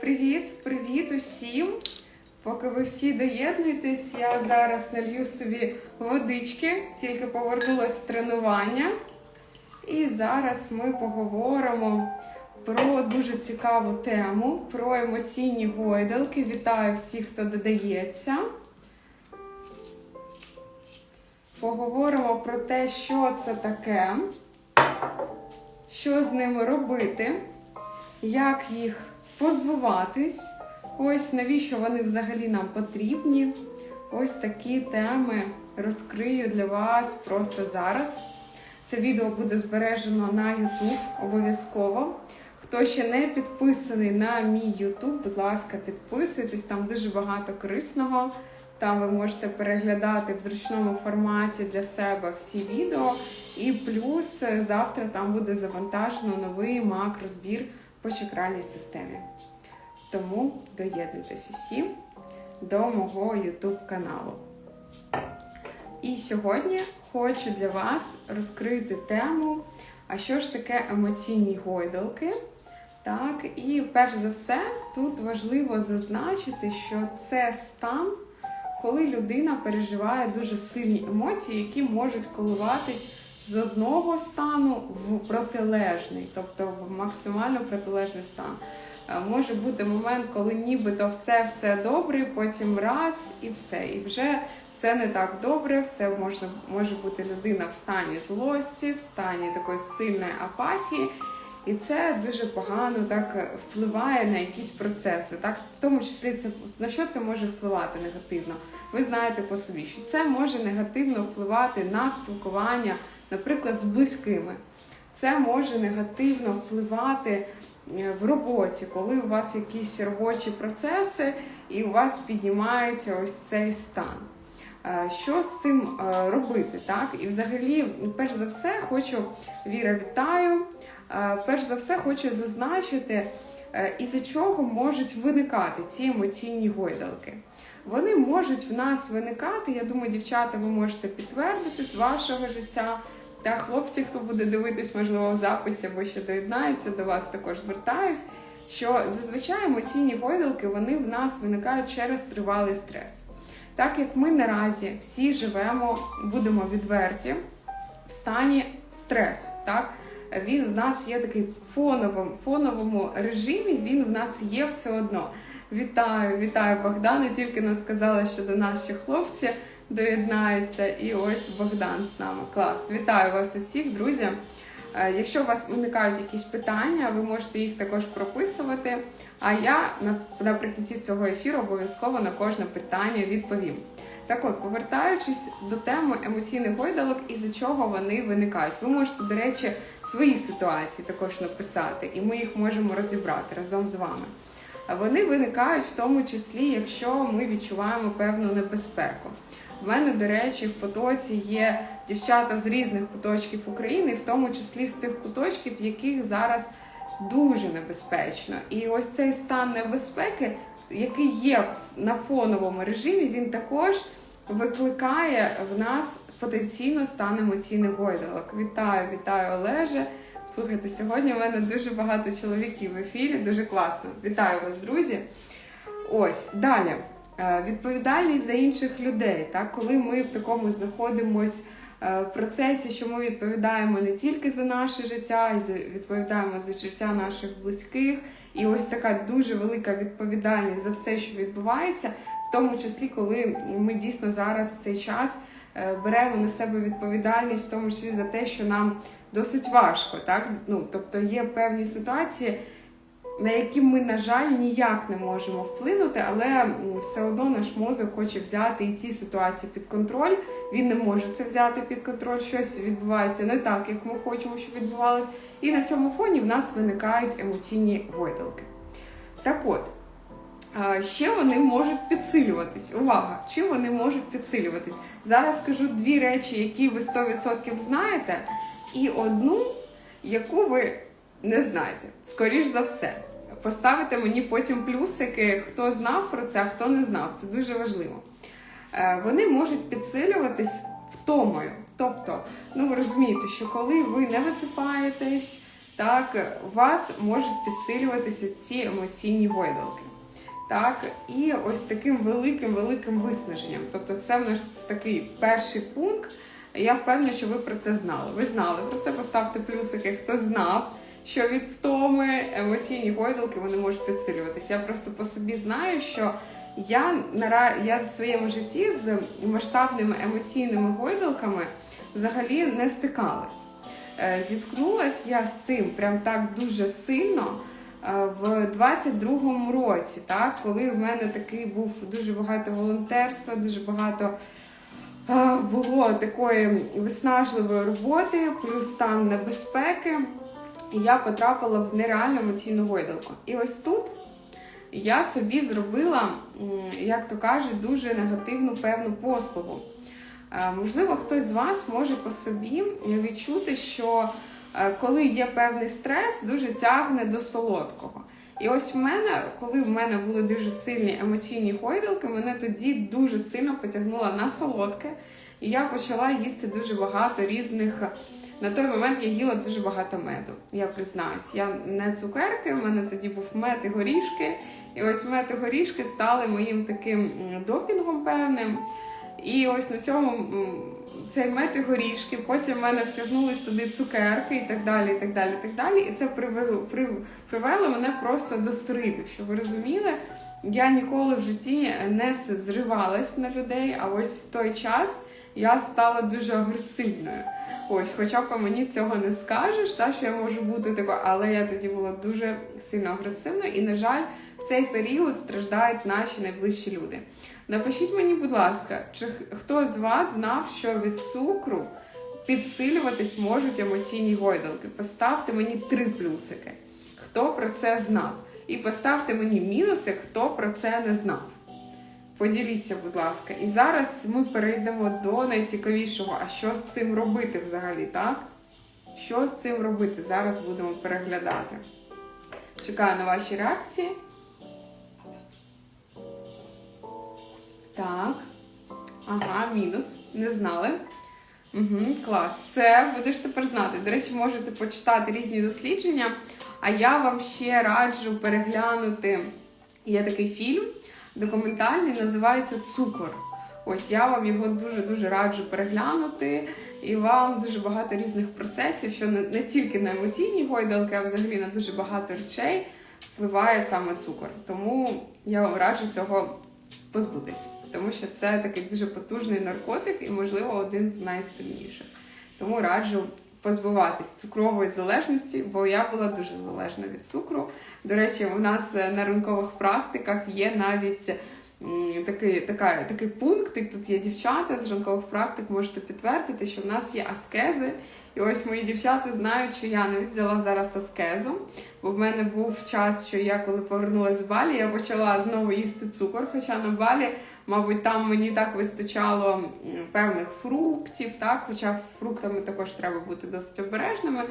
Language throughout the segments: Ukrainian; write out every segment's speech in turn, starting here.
Привіт, привіт усім! Поки ви всі доєднуєтесь, я зараз налью собі водички, тільки повернулася з тренування. І зараз ми поговоримо про дуже цікаву тему, про емоційні гойдалки. Вітаю всіх, хто додається. Поговоримо про те, що це таке, що з ними робити, як їх позбуватись. Ось навіщо вони взагалі нам потрібні. Ось такі теми розкрию для вас просто зараз. Це відео буде збережено на YouTube обов'язково. Хто ще не підписаний на мій YouTube, будь ласка, підписуйтесь, там дуже багато корисного. Там ви можете переглядати в зручному форматі для себе всі відео. І плюс завтра там буде завантажено новий мак-розбір по чакральній системі. Тому доєднуйтесь усі до мого YouTube каналу. І сьогодні хочу для вас розкрити тему, а що ж таке емоційні гойдалки. Так, і перш за все, тут важливо зазначити, що це стан, коли людина переживає дуже сильні емоції, які можуть коливатись з одного стану в протилежний, тобто в максимально протилежний стан. Е, Може бути момент, коли нібито все все добре, потім раз і все. І вже все не так добре, все можна може бути людина в стані злості, в стані такої сильної апатії. І це дуже погано так впливає на якісь процеси. Так, в тому числі це на що це може впливати негативно. Ви знаєте по собі, що це може негативно впливати на спілкування, наприклад, з близькими. Це може негативно впливати е, в роботі, коли у вас якісь робочі процеси і у вас піднімається ось цей стан. Е, Що з цим е, робити? Так? І взагалі, перш за все, хочу Віра, вітаю. Перш за все, хочу зазначити, е, із-за чого можуть виникати ці емоційні гойдалки. Вони можуть в нас виникати. Я думаю, дівчата, ви можете підтвердити з вашого життя. Та хлопці, хто буде дивитись, можливо, в записі або ще доєднається до вас, також звертаюсь. Що зазвичай емоційні гойдалки вони в нас виникають через тривалий стрес. Так як ми наразі всі живемо, будемо відверті в стані стресу. Так? Він в нас є такий фоновим, фоновому режимі, він в нас є все одно. Вітаю, вітаю Богдана. Тільки нам сказали, що до ще хлопці доєднаються. І ось Богдан з нами. Клас. Вітаю вас усіх, друзі. Е, Якщо у вас виникають якісь питання, ви можете їх також прописувати. А я наприкінці цього ефіру обов'язково на кожне питання відповім. Так от, повертаючись до теми емоційних гойдалок і за чого вони виникають. Ви можете, до речі, свої ситуації також написати, і ми їх можемо розібрати разом з вами. Вони виникають в тому числі, якщо ми відчуваємо певну небезпеку. В мене, до речі, в потоці є дівчата з різних куточків України, в тому числі з тих куточків, в яких зараз дуже небезпечно. І ось цей стан небезпеки, який є на фоновому режимі, він також викликає в нас потенційно стан емоційних гойдалок. Вітаю, вітаю, Олеже. Слухайте, сьогодні в мене дуже багато чоловіків в ефірі, дуже класно. Вітаю вас, друзі. Ось далі. Е, Відповідальність за інших людей. Так, коли ми в такому знаходимось е, процесі, що ми відповідаємо не тільки за наше життя, і за- відповідаємо за життя наших близьких. І ось така дуже велика відповідальність за все, що відбувається, в тому числі, коли ми дійсно зараз в цей час беремо на себе відповідальність, в тому числі за те, що нам досить важко. Так? Ну, тобто є певні ситуації, на які ми, на жаль, ніяк не можемо вплинути, але все одно наш мозок хоче взяти і ці ситуації під контроль. Він не може це взяти під контроль. Щось відбувається не так, як ми хочемо, щоб відбувалося. І на цьому фоні в нас виникають емоційні гойдалки. Так от. Ще вони можуть підсилюватись. Увага! Чим вони можуть підсилюватись? Зараз скажу дві речі, які ви 100% знаєте, і одну, яку ви не знаєте. Скоріш за все. Поставите мені потім плюсики, хто знав про це, а хто не знав. Це дуже важливо. Е, Вони можуть підсилюватись втомою. Тобто, ну ви розумієте, що коли ви не висипаєтесь, так, у вас можуть підсилюватися ці емоційні гойдалки. Так, і ось таким великим-великим виснаженням. Тобто, це в нас такий перший пункт. Я впевнена, що ви про це знали. Ви знали про це, поставте плюсики, хто знав, що від втоми емоційні гойдалки вони можуть підсилюватися. Я просто по собі знаю, що я я в своєму житті з масштабними емоційними гойдалками взагалі не стикалась. Е, Зіткнулась я з цим прям так дуже сильно в 22-му році, так, коли в мене такий був дуже багато волонтерства, дуже багато е, було такої виснажливої роботи, плюс стан небезпеки. І я потрапила в нереальну емоційну гойдалку. І ось тут я собі зробила, як то кажуть, дуже негативну певну послугу. Е, Можливо, хтось з вас може по собі відчути, що е, коли є певний стрес, дуже тягне до солодкого. І ось в мене, коли в мене були дуже сильні емоційні гойдалки, мене тоді дуже сильно потягнуло на солодке, і я почала їсти дуже багато різних. На той момент я їла дуже багато меду. Я признаюсь, я не цукерки, в мене тоді був мед і горішки. І ось мед і горішки стали моїм таким допінгом певним. І ось на цьому цей мед і горішки, потім в мене втягнулись туди цукерки і так далі. І так далі, і так далі. І це привело, привело мене просто до стрибів. Щоб ви розуміли, я ніколи в житті не зривалась на людей, а ось в той час я стала дуже агресивною. Ось, хоча по мені цього не скажеш, та що я можу бути такою, але я тоді була дуже сильно агресивною, і, на жаль, в цей період страждають наші найближчі люди. Напишіть мені, будь ласка, чи хто з вас знав, що від цукру підсилюватись можуть емоційні гойдалки? Поставте мені три плюсики. Хто про це знав? І поставте мені мінуси, хто про це не знав. Поділіться, будь ласка. І зараз ми перейдемо до найцікавішого. А що з цим робити взагалі, так? Що з цим робити? Зараз будемо переглядати. Чекаю на ваші реакції. Так. Ага, мінус. Не знали. Угу, клас. Все, будеш тепер знати. До речі, можете почитати різні дослідження. А я вам ще раджу переглянути. Є такий фільм документальний, називається Цукор. Ось я вам його дуже-дуже раджу переглянути, і вам дуже багато різних процесів, що не, тільки на емоційні гойдалки, а взагалі на дуже багато речей впливає саме цукор. Тому я вам раджу цього позбутись, тому що це такий дуже потужний наркотик і, можливо, один з найсильніших. Тому раджу позбуватись цукрової залежності, бо я була дуже залежна від цукру. До речі, у нас е, на ринкових практиках є навіть такий, така, такий пункт, тут є дівчата з ранкових практик, можете підтвердити, що в нас є аскези. І ось мої дівчата знають, що я навіть взяла зараз аскезу, бо в мене був час, що я коли повернулася з Балі, я почала знову їсти цукор, хоча на Балі, мабуть, там мені так вистачало певних фруктів, так, хоча з фруктами також треба бути досить обережними.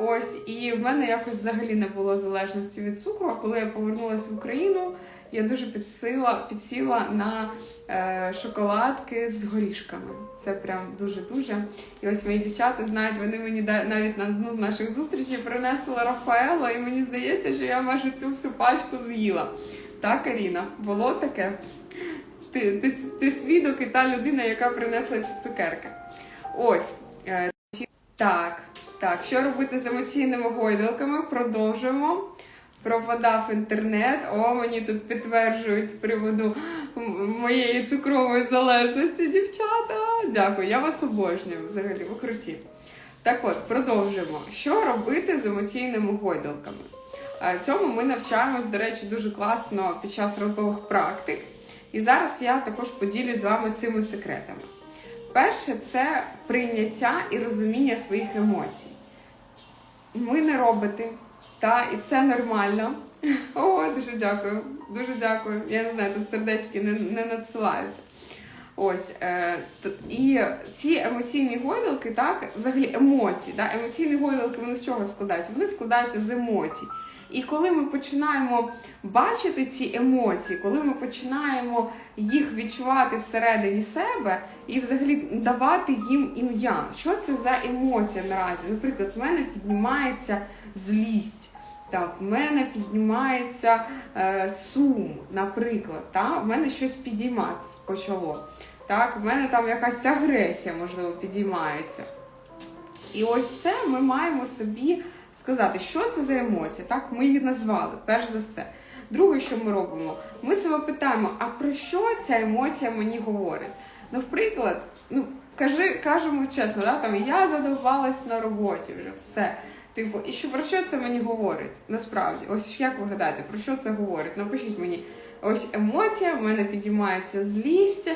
Ось, і в мене якось взагалі не було залежності від цукру. А коли я повернулася в Україну, я дуже підсила, підсіла на е, шоколадки з горішками. Це прям дуже-дуже. І ось мої дівчата знають, вони мені навіть на одну з наших зустрічей принесли Рафаело, і мені здається, що я майже цю всю пачку з'їла. Так, Аріна, було таке. Ти, ти, ти свідок і та людина, яка принесла ці цукерки. Ось. е, Так, так, що робити з емоційними гойдалками? Продовжуємо. Пропадав інтернет. О, мені тут підтверджують з приводу моєї цукрової залежності, дівчата. Дякую, я вас обожнюю взагалі, ви круті. Так от, продовжуємо. Що робити з емоційними гойдалками? Цьому ми навчаємось, до речі, дуже класно під час ранкових практик. І зараз я також поділюсь з вами цими секретами. Перше, це прийняття і розуміння своїх емоцій. Ми не роботи, та, і це нормально. О, дуже дякую. Дуже дякую. Я не знаю, тут сердечки не, не надсилаються. Ось е, і ці емоційні гойдалки, так, взагалі емоції, да, емоційні гойдалки вони з чого складаються? Вони складаються з емоцій. І коли ми починаємо бачити ці емоції, коли ми починаємо їх відчувати всередині себе і взагалі давати їм ім'я, що це за емоція наразі? Наприклад, в мене піднімається злість. Та в мене піднімається е, сум, наприклад. Та? В мене щось підійматися почало. Так, в мене там якась агресія, можливо, підіймається. І ось це ми маємо собі сказати, що це за емоція. Так, ми її назвали, перш за все. Друге, що ми робимо, ми себе питаємо, а про що ця емоція мені говорить? Наприклад, ну кажи, кажемо чесно, да, там я задовбалась на роботі вже все. Типу, і що про що це мені говорить? Насправді, ось як ви гадаєте, про що це говорить? Напишіть мені, ось емоція, в мене підіймається злість.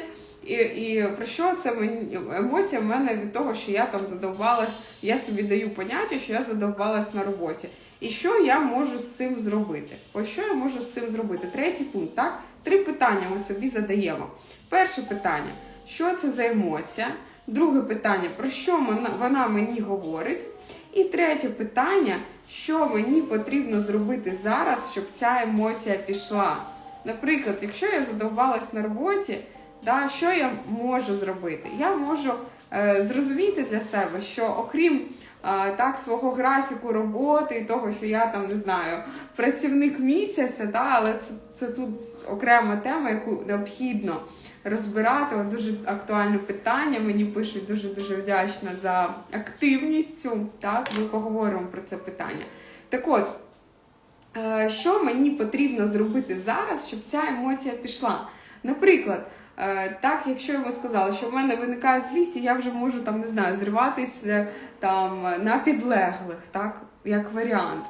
І і про що це мені емоція в мене від того, що я там задовбалась, я собі даю поняття, що я задовбалась на роботі. І що я можу з цим зробити? Ось що я можу з цим зробити? Третій пункт, так? Три питання ми собі задаємо. Перше питання: що це за емоція? Друге питання, про що вона мені говорить? І третє питання, що мені потрібно зробити зараз, щоб ця емоція пішла. Наприклад, якщо я задовбалась на роботі. Да, Що я можу зробити? Я можу е, зрозуміти для себе, що окрім е, так свого графіку роботи і того, що я там не знаю, працівник місяця, да, але це це тут окрема тема, яку необхідно розбирати. От Дуже актуальне питання. Мені пишуть дуже дуже вдячна за активність. Так, ми поговоримо про це питання. Так от. Е, що мені потрібно зробити зараз, щоб ця емоція пішла? Наприклад, Е, так, якщо я сказала, що в мене виникає злість, і я вже можу там не знаю, зриватися там на підлеглих, так, як варіант.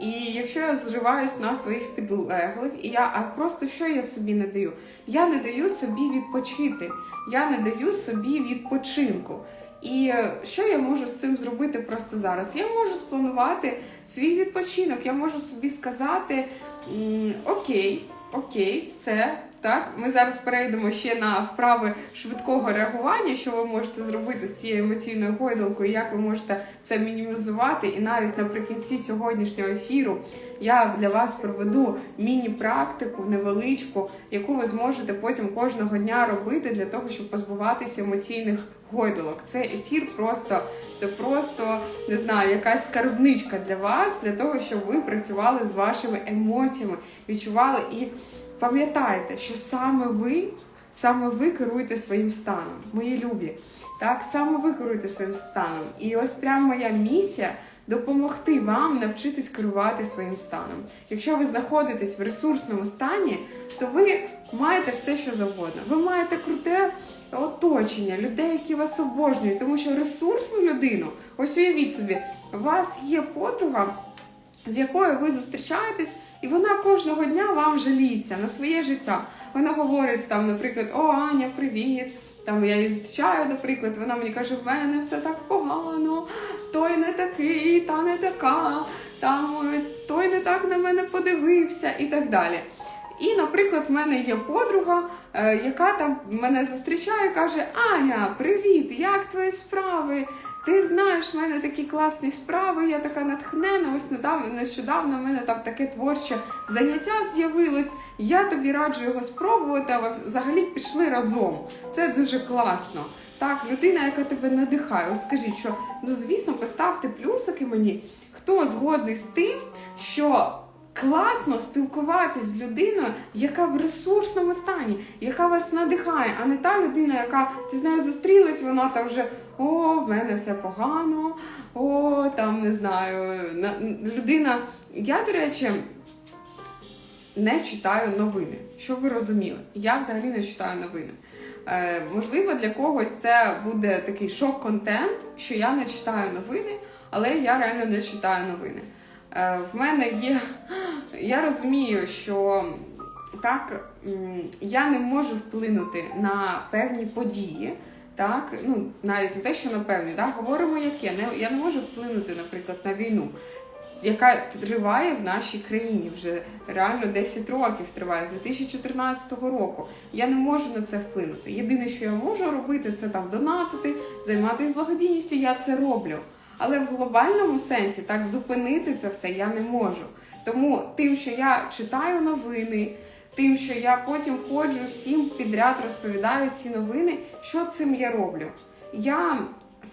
І якщо я зриваюсь на своїх підлеглих, і я а просто що я собі не даю? Я не даю собі відпочити, я не даю собі відпочинку. І що я можу з цим зробити просто зараз? Я можу спланувати свій відпочинок, я можу собі сказати: Окей, окей, все, так, ми зараз перейдемо ще на вправи швидкого реагування, що ви можете зробити з цією емоційною гойдалкою, як ви можете це мінімізувати. І навіть наприкінці сьогоднішнього ефіру я для вас проведу міні-практику невеличку, яку ви зможете потім кожного дня робити для того, щоб позбуватися емоційних гойдалок. Це ефір просто це просто не знаю, якась скарбничка для вас, для того, щоб ви працювали з вашими емоціями, відчували і. Пам'ятайте, що саме ви, саме ви керуєте своїм станом, мої любі. Так, саме ви керуєте своїм станом. І ось прямо моя місія допомогти вам навчитись керувати своїм станом. Якщо ви знаходитесь в ресурсному стані, то ви маєте все, що завгодно. Ви маєте круте оточення, людей, які вас обожнюють, тому що ресурсну людину, ось уявіть собі, у вас є подруга, з якою ви зустрічаєтесь. І вона кожного дня вам жаліється на своє життя. Вона говорить там, наприклад, О, Аня, привіт! Там я її зустрічаю, наприклад, вона мені каже, в мене все так погано, той не такий, та не така, там той не так на мене подивився і так далі. І, наприклад, в мене є подруга, е, яка там мене зустрічає, каже: Аня, привіт! Як твої справи? Ти знаєш, в мене такі класні справи, я така натхнена. Ось недавно, нещодавно в мене там таке творче заняття з'явилось. Я тобі раджу його спробувати, а взагалі пішли разом. Це дуже класно. Так, людина, яка тебе надихає. От скажіть, що ну звісно, поставте плюсики мені, хто згодний з тим, що класно спілкуватись з людиною, яка в ресурсному стані, яка вас надихає, а не та людина, яка ти з нею зустрілась, вона там вже о, в мене все погано, о, там не знаю. Людина. Я, до речі, не читаю новини. Що ви розуміли? Я взагалі не читаю новини. Е, Можливо, для когось це буде такий шок-контент, що я не читаю новини, але я реально не читаю новини. Е, В мене є. Я розумію, що так, я не можу вплинути на певні події. Так, ну навіть не те, що напевне, так, говоримо, яке не я не можу вплинути, наприклад, на війну, яка триває в нашій країні вже реально 10 років триває з 2014 року. Я не можу на це вплинути. Єдине, що я можу робити, це там донатити, займатися благодійністю. Я це роблю. Але в глобальному сенсі так зупинити це все я не можу. Тому тим, що я читаю новини тим, що я потім ходжу всім підряд розповідаю ці новини. Що цим я роблю? Я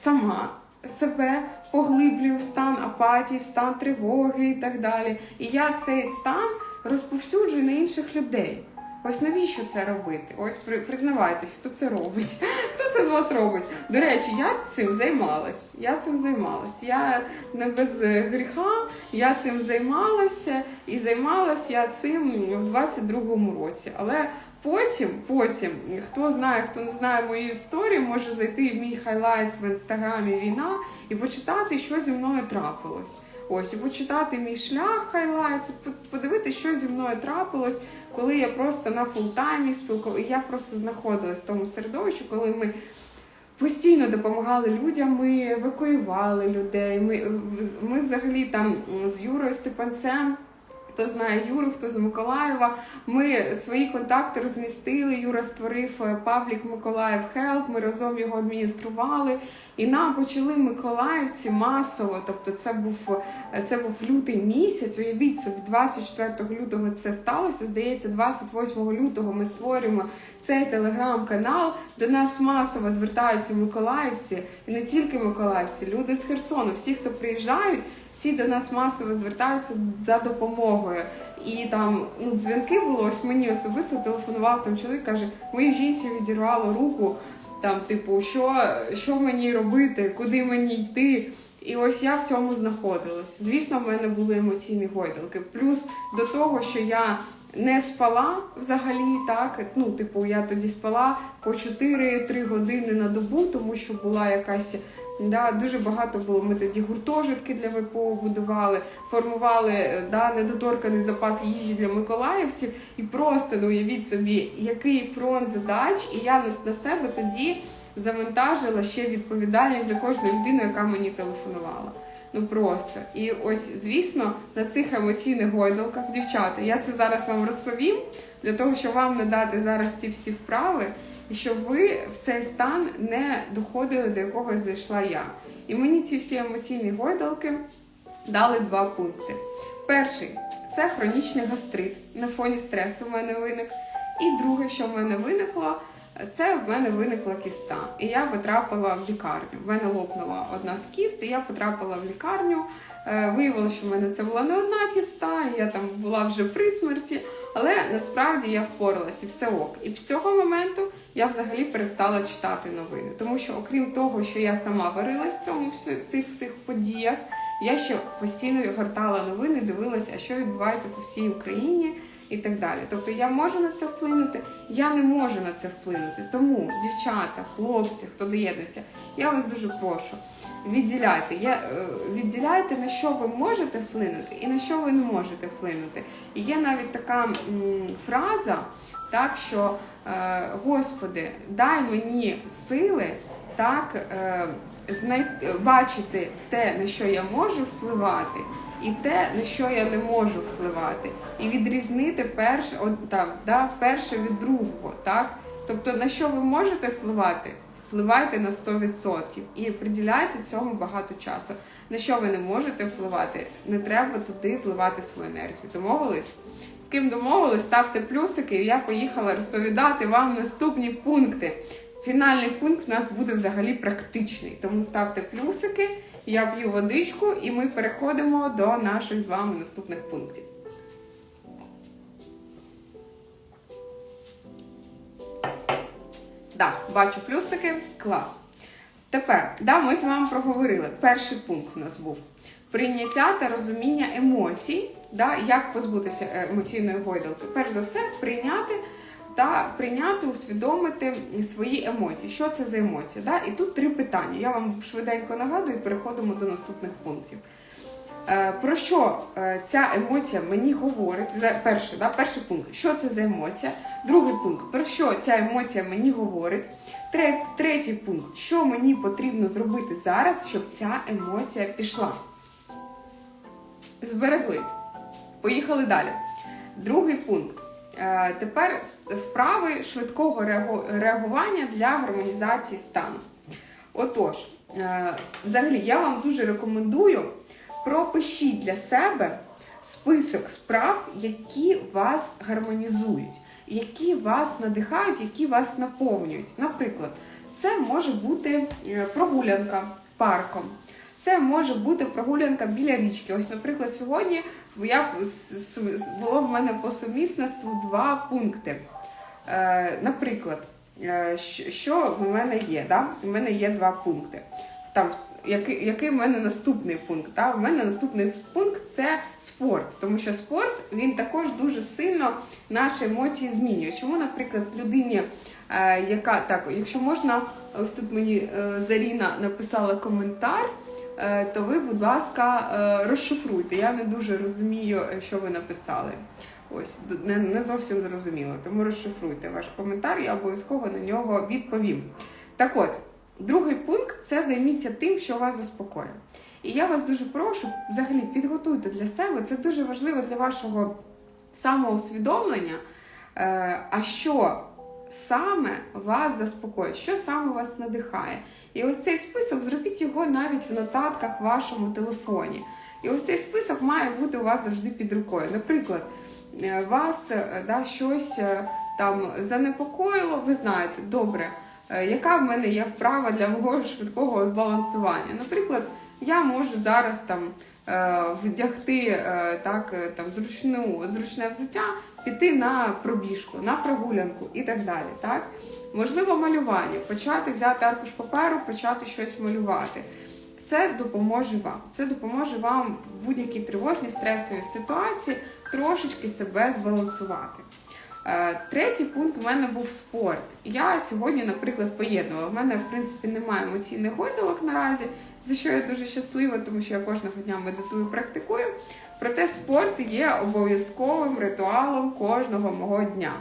сама себе поглиблюю в стан апатії, в стан тривоги і так далі. І я цей стан розповсюджую на інших людей. Ось навіщо це робити? Ось признавайтесь, хто це робить. Хто це з вас робить? До речі, я цим займалась. Я цим займалась. Я не без е, гріха, я цим займалася і займалась я цим в 22-му році. Але потім, потім, хто знає, хто не знає мою історію, може зайти в мій хайлайтс в інстаграмі війна і почитати, що зі мною трапилось. Ось і почитати мій шлях хайлайтс, подивитися, що зі мною трапилось, коли я просто на фултаймі спілкувалася. Я просто знаходилась в тому середовищі, коли ми постійно допомагали людям, ми евакуювали людей. Ми, ми взагалі там з Юрою Степанцем. Хто знає Юру, хто з Миколаєва. Ми свої контакти розмістили. Юра створив е, паблік Миколаїв Хелп. Ми разом його адміністрували. І нам почали миколаївці масово. Тобто, це був е, це був лютий місяць. Уявіть собі, 24 лютого це сталося. Здається, 28 лютого ми створюємо цей телеграм-канал. До нас масово звертаються миколаївці, і не тільки миколаївці, люди з Херсону, всі, хто приїжджають. Всі до нас масово звертаються за допомогою. І там ну, дзвінки було, ось мені особисто телефонував там чоловік, каже, моїй жінці відірвало руку, там, типу, що, що мені робити, куди мені йти. І ось я в цьому знаходилась. Звісно, в мене були емоційні гойдалки. Плюс до того, що я не спала взагалі, так ну, типу, я тоді спала по 4-3 години на добу, тому що була якась. Да, дуже багато було. Ми тоді гуртожитки для ВПО будували, формували е, да, недоторканий запас їжі для миколаївців. І просто ну, уявіть собі, який фронт задач, і я на- себе тоді завантажила ще відповідальність за кожну людину, яка мені телефонувала. Ну просто. І ось, звісно, на цих емоційних гойдалках, дівчата, я це зараз вам розповім для того, щоб вам надати зараз ці всі вправи, і щоб ви в цей стан не доходили, до якого зайшла я. І мені ці всі емоційні гойдалки дали два пункти. Перший це хронічний гастрит на фоні стресу в мене виник. І друге, що в мене виникло, це в мене виникла кіста. І я потрапила в лікарню. В мене лопнула одна з кіст, і я потрапила в лікарню. Е, Виявилося, що в мене це була не одна кіста, і я там була вже при смерті. Але насправді я впоралась і все ок. І з цього моменту я взагалі перестала читати новини. Тому що, окрім того, що я сама варилась в цьому в цих всіх подіях, я ще постійно гортала новини, дивилася, що відбувається по всій Україні і так далі. Тобто я можу на це вплинути, я не можу на це вплинути. Тому, дівчата, хлопці, хто доєднується, я вас дуже прошу. Відділяйте, я, е, відділяйте, на що ви можете вплинути і на що ви не можете вплинути. І є навіть така м, фраза, так що е, Господи, дай мені сили так е, знайти, бачити те, на що я можу впливати, і те, на що я не можу впливати, і відрізнити перше, от, так, да, перше від другого. Так? Тобто, на що ви можете впливати? Впливайте на 100% і приділяйте цьому багато часу. На що ви не можете впливати, не треба туди зливати свою енергію. Домовились? З ким домовились, ставте плюсики, і я поїхала розповідати вам наступні пункти. Фінальний пункт у нас буде взагалі практичний, тому ставте плюсики, я п'ю водичку, і ми переходимо до наших з вами наступних пунктів. Да, бачу плюсики, клас. Тепер, да, ми з вами проговорили. Перший пункт у нас був прийняття та розуміння емоцій, да, як позбутися е, емоційної гойдалки. Перш за все, прийняти та прийняти, усвідомити свої емоції. Що це за емоції? Да? І тут три питання. Я вам швиденько нагадую і переходимо до наступних пунктів. Е, Про що е, ця емоція мені говорить? Перший, да, перший пункт, що це за емоція? Другий пункт, про що ця емоція мені говорить? Тре- Третій пункт, що мені потрібно зробити зараз, щоб ця емоція пішла? Зберегли. Поїхали далі. Другий пункт. Е, Тепер вправи швидкого реагування для гармонізації стану. Отож, е, взагалі, я вам дуже рекомендую пропишіть для себе список справ, які вас гармонізують, які вас надихають, які вас наповнюють. Наприклад, це може бути е, прогулянка парком, Це може бути прогулянка біля річки. Ось, наприклад, сьогодні я було в мене по сумісництву два пункти. Е, наприклад, е, що- в мене є? Да? У мене є два пункти. Там, який, який в мене наступний пункт? Да? У мене наступний пункт це спорт, тому що спорт він також дуже сильно наші емоції змінює. Чому, наприклад, людині, е, яка так, якщо можна, ось тут мені Заріна написала коментар. Е, То ви, будь ласка, е, розшифруйте. Я не дуже розумію, е, що ви написали. Ось не, не зовсім зрозуміло. Тому розшифруйте ваш коментар, я обов'язково на нього відповім. Так от, другий пункт це займіться тим, що вас заспокоює. І я вас дуже прошу, взагалі підготуйте для себе. Це дуже важливо для вашого самоусвідомлення. А що саме вас заспокоює, що саме вас надихає. І ось цей список зробіть його навіть в нотатках в вашому телефоні. І ось цей список має бути у вас завжди під рукою. Наприклад, е, вас е, да, щось е, там занепокоїло, ви знаєте, добре, яка в мене є вправа для мого швидкого балансування. Наприклад, я можу зараз там вдягти так, там, зручну, зручне взуття, піти на пробіжку, на прогулянку і так далі. Так? Можливо, малювання, почати взяти аркуш паперу, почати щось малювати. Це допоможе вам. Це допоможе вам в будь-якій тривожній стресовій ситуації трошечки себе збалансувати. Е, Третій пункт у мене був спорт. Я сьогодні, наприклад, поєднувала. У мене, в принципі, немає емоційних гойдалок наразі, за що я дуже щаслива, тому що я кожного дня медитую, практикую. Проте спорт є обов'язковим ритуалом кожного мого дня.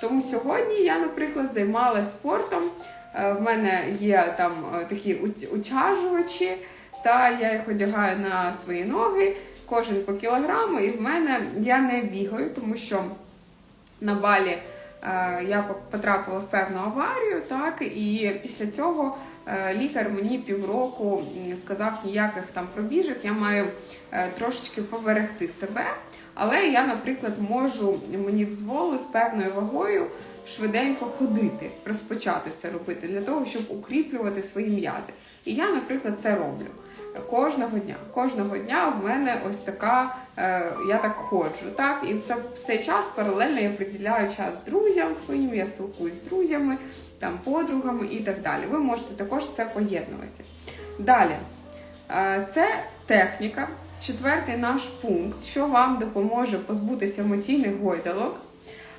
Тому сьогодні я, наприклад, займалася спортом. Е, В мене є там е, такі утяжувачі, та я їх одягаю на свої ноги, кожен по кілограму, і в мене я не бігаю, тому що на балі е, я потрапила в певну аварію, так і після цього лікар мені півроку сказав ніяких там пробіжок, я маю е, трошечки поберегти себе. Але я, наприклад, можу мені дозволили з певною вагою швиденько ходити, розпочати це робити для того, щоб укріплювати свої м'язи. І я, наприклад, це роблю кожного дня. Кожного дня в мене ось така, е, я так ходжу. Так? І в цей час паралельно я приділяю час друзям своїм, я спілкуюсь з друзями, там, подругами і так далі. Ви можете також це поєднувати. Далі, е, це техніка. Четвертий наш пункт, що вам допоможе позбутися емоційних гойдалок.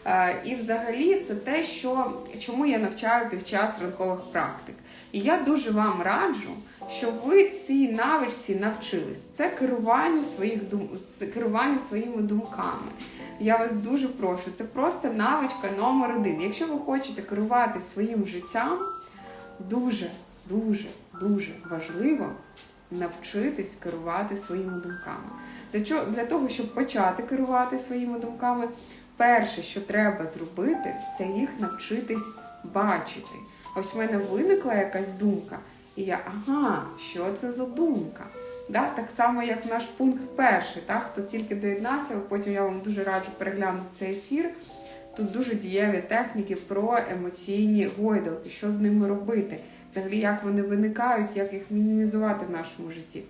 Е, І взагалі це те, що чому я навчаю під час ранкових практик. І я дуже вам раджу, щоб ви цій навичці навчились. Це керуванню своїх дум... це керуванню своїми думками. Я вас дуже прошу. Це просто навичка номер один. Якщо ви хочете керувати своїм життям, дуже, дуже, дуже важливо навчитись керувати своїми думками. Для чого для того, щоб почати керувати своїми думками, перше, що треба зробити, це їх навчитись бачити. Ось в мене виникла якась думка, і я, ага, що це за думка? Да? Так само, як наш пункт перший, так? хто тільки доєднався, потім я вам дуже раджу переглянути цей ефір. Тут дуже дієві техніки про емоційні гойдалки, що з ними робити, взагалі, як вони виникають, як їх мінімізувати в нашому житті.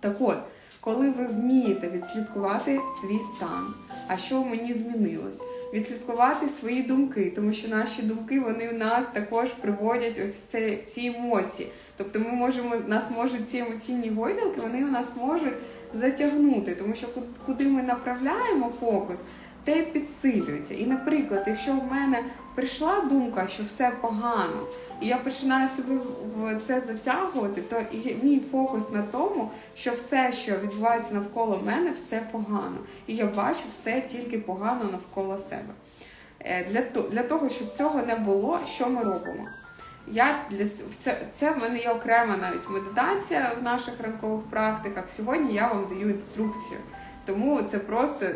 Так от, коли ви вмієте відслідкувати свій стан, а що мені змінилось, відслідкувати свої думки, тому що наші думки вони нас також приводять ось в, це, в ці емоції. Тобто ми можемо, нас можуть ці емоційні гойдалки, вони у нас можуть затягнути, тому що куди ми направляємо фокус, те підсилюється. І, наприклад, якщо в мене прийшла думка, що все погано, і я починаю себе в це затягувати, то і мій фокус на тому, що все, що відбувається навколо мене, все погано. І я бачу все тільки погано навколо себе. Е, Для, того, щоб цього не було, що ми робимо? Я для це, це в мене є окрема навіть медитація в наших ранкових практиках. Сьогодні я вам даю інструкцію. Тому це просто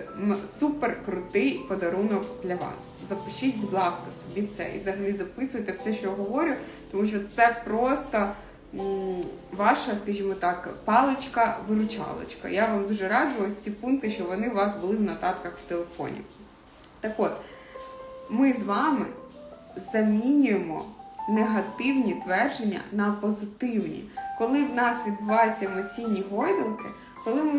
супер крутий подарунок для вас. Запишіть, будь ласка, собі це і взагалі записуйте все, що я говорю, тому що це просто ваша, скажімо так, паличка-виручалочка. Я вам дуже раджу ось ці пункти, що вони у вас були в нотатках в телефоні. Так от, ми з вами замінюємо негативні твердження на позитивні. Коли в нас відбуваються емоційні гойдалки, коли ми